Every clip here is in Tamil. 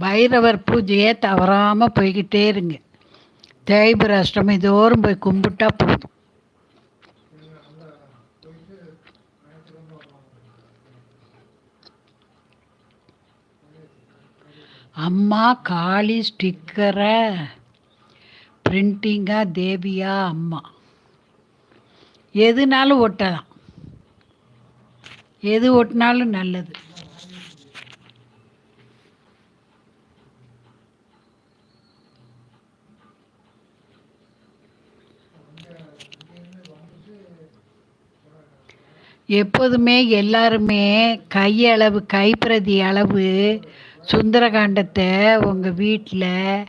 பைரவர் பூஜையை தவறாமல் போய்கிட்டே இருங்க. தேய்பிர அஷ்டமி தோறும் போய் கும்பிட்டா போதும். அம்மா காளி ஸ்டிக்கரை பிரிண்டிங்கா தேவியா அம்மா. எதுனாலும் ஒட்டலாம். எது ஒட்டினாலும் நல்லது. எப்போதுமே எல்லாருமே கையளவு கைப்பிரதி அளவு சுந்தரகாண்டத்தை உங்கள் வீட்டில்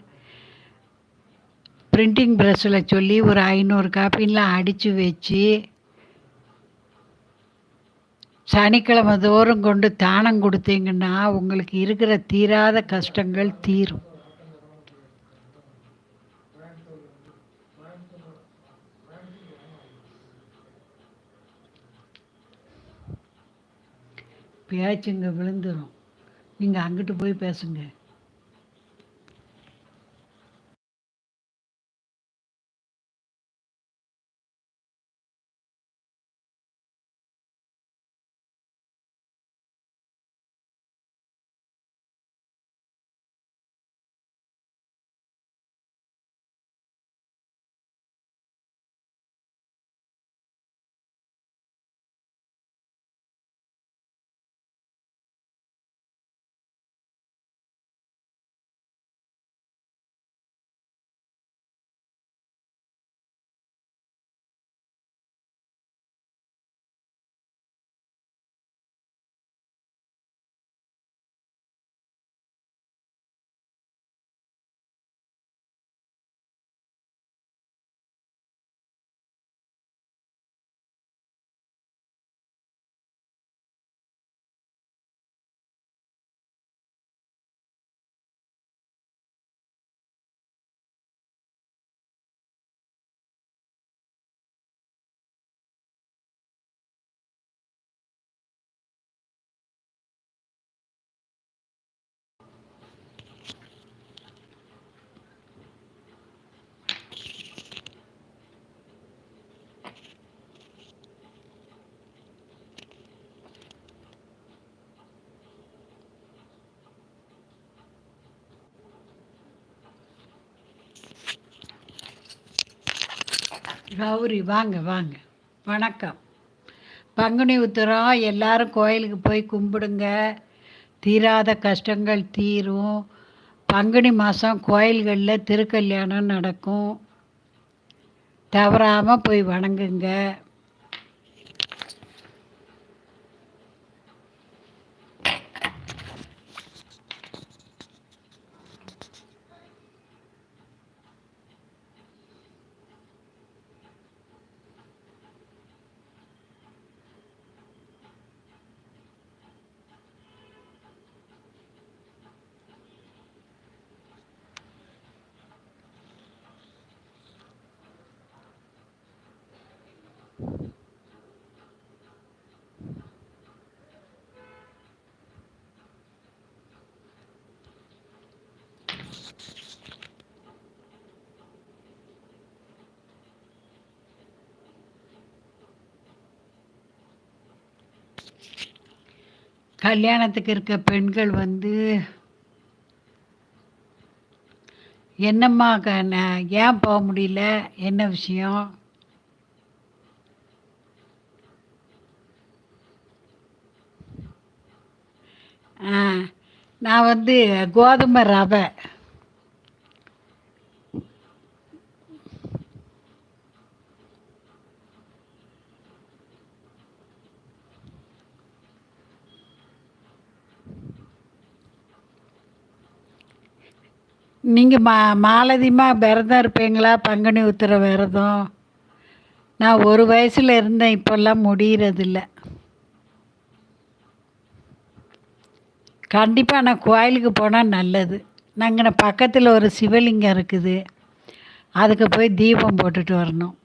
பிரிண்டிங் ப்ரெஸ்ஸில் சொல்லி ஒரு ஐநூறு காப்பின்லாம் அடித்து வச்சு சனிக்கிழமை தோறும் கொண்டு தானம் கொடுத்தீங்கன்னா உங்களுக்கு இருக்கிற தீராத கஷ்டங்கள் தீரும். பேச்சுங்க விழுந்துடும் நீங்கள் அங்கிட்டு போய் பேசுங்க. கௌரி வாங்க வாங்க. வணக்கம். பங்குனி உத்தரம் எல்லாரும் கோயிலுக்கு போய் கும்பிடுங்க. தீராத கஷ்டங்கள் தீரும். பங்குனி மாதம் கோயில்களில் திருக்கல்யாணம் நடக்கும். தவறாமல் போய் வணங்குங்க. கல்யாணத்துக்கு இருக்க பெண்கள் வந்து என்னம்மா ஏன் போக முடியல? என்ன விஷயம்? ஆ நான் வந்து கோதுமை ரவை. நீங்கள் மா மாலதியமாக விரதம் இருப்பீங்களா? பங்குனி உத்திர விரதம். நான் ஒரு வயசில் இருந்தேன் இப்போல்லாம் முடிகிறதில்ல கண்டிப்பாக நான் கோயிலுக்கு போனால் நல்லது. நாங்கள் பக்கத்தில் ஒரு சிவலிங்கம் இருக்குது. அதுக்கு போய் தீபம் போட்டுட்டு வரணும்.